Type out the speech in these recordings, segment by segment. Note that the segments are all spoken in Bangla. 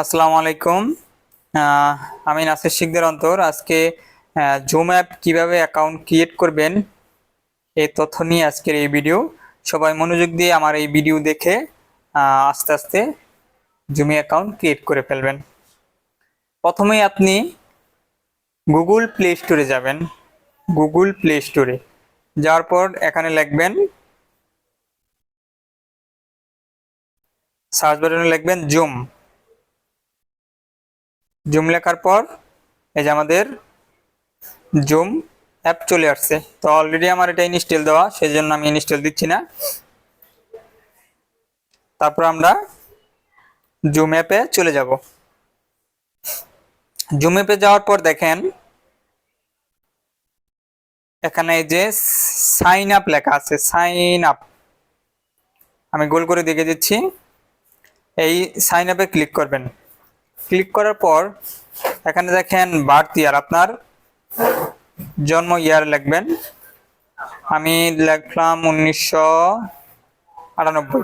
আসসালামু আলাইকুম। আমি নাসির শিকদার অন্তর। আজকে জুম অ্যাপ কীভাবে অ্যাকাউন্ট ক্রিয়েট করবেন, এই তথ্য নিয়ে আজকের এই ভিডিও সবাই মনোযোগ দিয়ে আমার এই ভিডিও দেখে আস্তে আস্তে জুমি অ্যাকাউন্ট ক্রিয়েট করে ফেলবেন। প্রথমেই আপনি গুগল প্লে স্টোরে যাবেন। গুগল প্লে স্টোরে যাওয়ার পর এখানে লিখবেন সার্চ বাটনে লিখবেন জুম জুম লেখার পর এই যে আমাদের জুম অ্যাপ চলে আসছে। তো অলরেডি আমার এটা ইনস্টল দেওয়া সেই জন্য আমি ইনস্টল দিচ্ছি না। তারপর আমরা জুম অ্যাপে চলে যাব। জুম অ্যাপে যাওয়ার পর দেখেন, এখানে এই যে সাইন আপ লেখা আছে সাইন আপ আমি গোল করে দেখে দিচ্ছি। এই সাইন আপে ক্লিক করবেন। ক্লিক করার পর এখানে দেখেন বার্থ ইয়ার আপনার জন্ম ইয়ার লিখবেন। আমি লিখলাম উনিশশো আটানব্বই।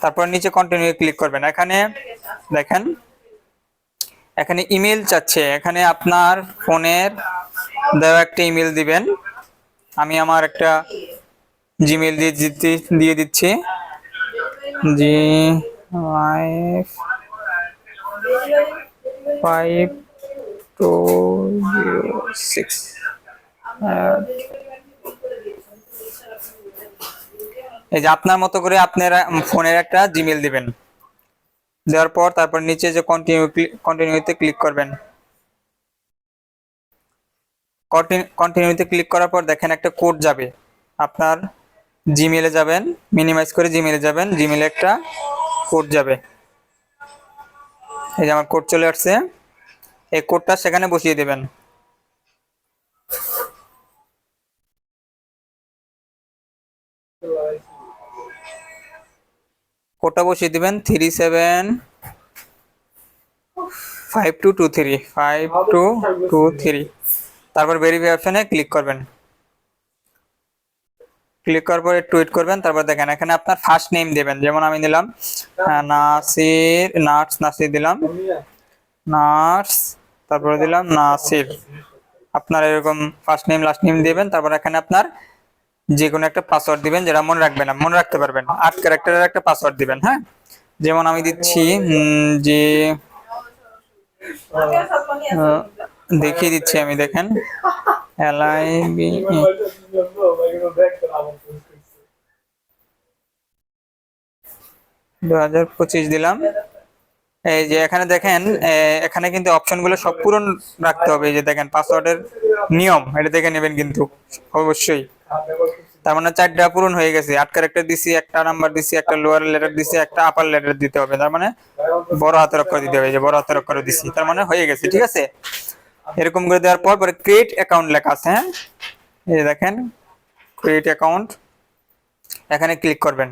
তারপর নিচে কন্টিনিউ ক্লিক করবেন। এখানে দেখেন, এখানে ইমেল চাচ্ছে। এখানে আপনার ফোনের দেওয়া একটা ইমেল দিবেন। আমি আমার একটা জিমেল দিয়ে দিয়ে দিচ্ছি। G wife five two zero six এই যে আপনার মতো করে আপনার ফোনের একটা জিমেল দিবেন। দেওয়ার পর তারপর নিচে যে কন্টিনিউ কন্টিনিউতে ক্লিক করবেন। কন্টিনিউতে ক্লিক করার পর দেখেন একটা কোড যাবে। আপনার জিমেলে যাবেন মিনিমাইজ করে জিমেলে যাবেন জিমেলে একটা কোড যাবে। এই যে আমার কোড চলে আসছে, এই কোডটা সেখানে বসিয়ে দেবেন। কোডটা বসিয়ে দিবেন three seven five two two three five two two three তারপর ভেরিফাই অপশনে ক্লিক করবেন। ক্লিক করার পর ওয়েট করবেন, তারপর দেখেন এখানে আপনার ফার্স্ট নেম দেবেন। যেমন আমি দিলাম নাসির, নার্স নাসির দিলাম। নার্স, তারপরে দিলাম নাসির। আপনার এরকম ফার্স্ট নেম লাস্ট নেম দিবেন, তারপর এখানে আপনার যে কোনো একটা পাসওয়ার্ড দিবেন যেটা মনে রাখবেন না, মনে রাখতে পারবেন। আট ক্যারেক্টারের একটা পাসওয়ার্ড দিবেন হ্যাঁ? যেমন আমি দিচ্ছি যে দেখিয়ে দিচ্ছি আমি, দেখেন। এল বি দু হাজার পঁচিশ দিলাম। এই যে এখানে দেখেন এখানে কিন্তু অপশনগুলো সব পূরণ রাখতে হবে। এই যে দেখেন, পাসওয়ার্ডের নিয়ম, এটা দেখে নেবেন কিন্তু, অবশ্যই। তার মানে চারটা পূরণ হয়ে গেছে। আট ক্যারেক্টার দিছি, একটা নাম্বার দিছি, একটা লোয়ার লেটার দিছি, একটা আপার লেটার দিতে হবে। তার মানে বড় হাতের অক্ষর দিতে হবে যে বড় হাতের অক্ষর দিছি। তার মানে হয়ে গেছে, ঠিক আছে? এরকম করে দেওয়ার পর পরে ক্রিয়েট অ্যাকাউন্ট লেখা আছে হ্যাঁ? এই দেখেন ক্রিয়েট অ্যাকাউন্ট এখানে ক্লিক করবেন।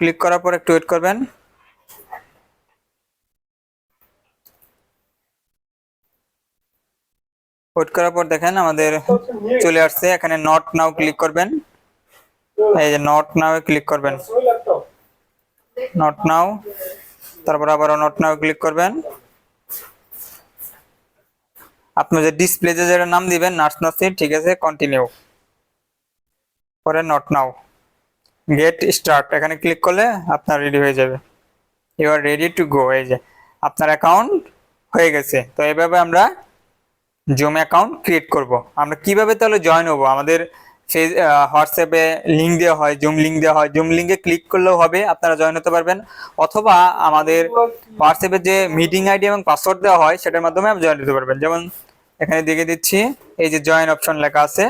ক্লিক করার পর একটু ওয়েট করবেন। ওয়েট করার পর দেখেন আমাদের চলে আসছে, এখানে নট নাও ক্লিক করবেন। এই যে নট নাও ক্লিক করবেন। নট নাও তারপর আবার নট নাও ক্লিক করবেন। আপনি যে ডিসপ্লেতে যেটা নাম দিবেন, নার্স নার্সির ঠিক আছে কন্টিনিউ পরে নট নাও গেট স্টার্ট এখানে ক্লিক করলে আপনার রেডি হয়ে যাবে। You are ready to go এই যে আপনার অ্যাকাউন্ট হয়ে গেছে। তো এভাবে আমরা জুম অ্যাকাউন্ট ক্রিয়েট করব। আমরা কীভাবে তাহলে জয়েন হব? আমাদের সেই হোয়াটসঅ্যাপে লিঙ্ক দেওয়া হয় জুম লিঙ্ক দেওয়া হয়। জুম লিঙ্কে ক্লিক করলেও হবে, আপনারা জয়েন হতে পারবেন। অথবা আমাদের হোয়াটসঅ্যাপে যে মিটিং আইডি এবং পাসওয়ার্ড দেওয়া হয়, সেটার মাধ্যমে আপনি জয়েন হতে পারবেন। যেমন এখানে দেখে দিচ্ছি, এই যে জয়েন অপশন লেখা আছে।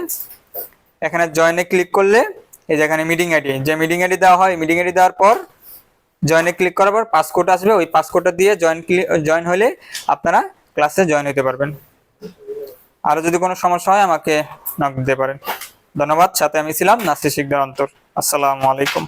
এখানে জয়েনে ক্লিক করলে এই যে এখানে মিটিং আইডি যে মিটিং আইডি দেওয়া হয় মিটিং আইডি দেওয়ার পর জয়েনে ক্লিক করার পর পাসকোড আসবে, ওই পাসকোডটা দিয়ে জয়েন জয়েন হলে আপনারা ক্লাসে জয়েন হতে পারবেন। আরও যদি কোনো সমস্যা হয় আমাকে নক দিতে পারেন। ধন্যবাদ, সাথে আমি ছিলাম নাসির শিকদার অন্তর। আসসালামু আলাইকুম।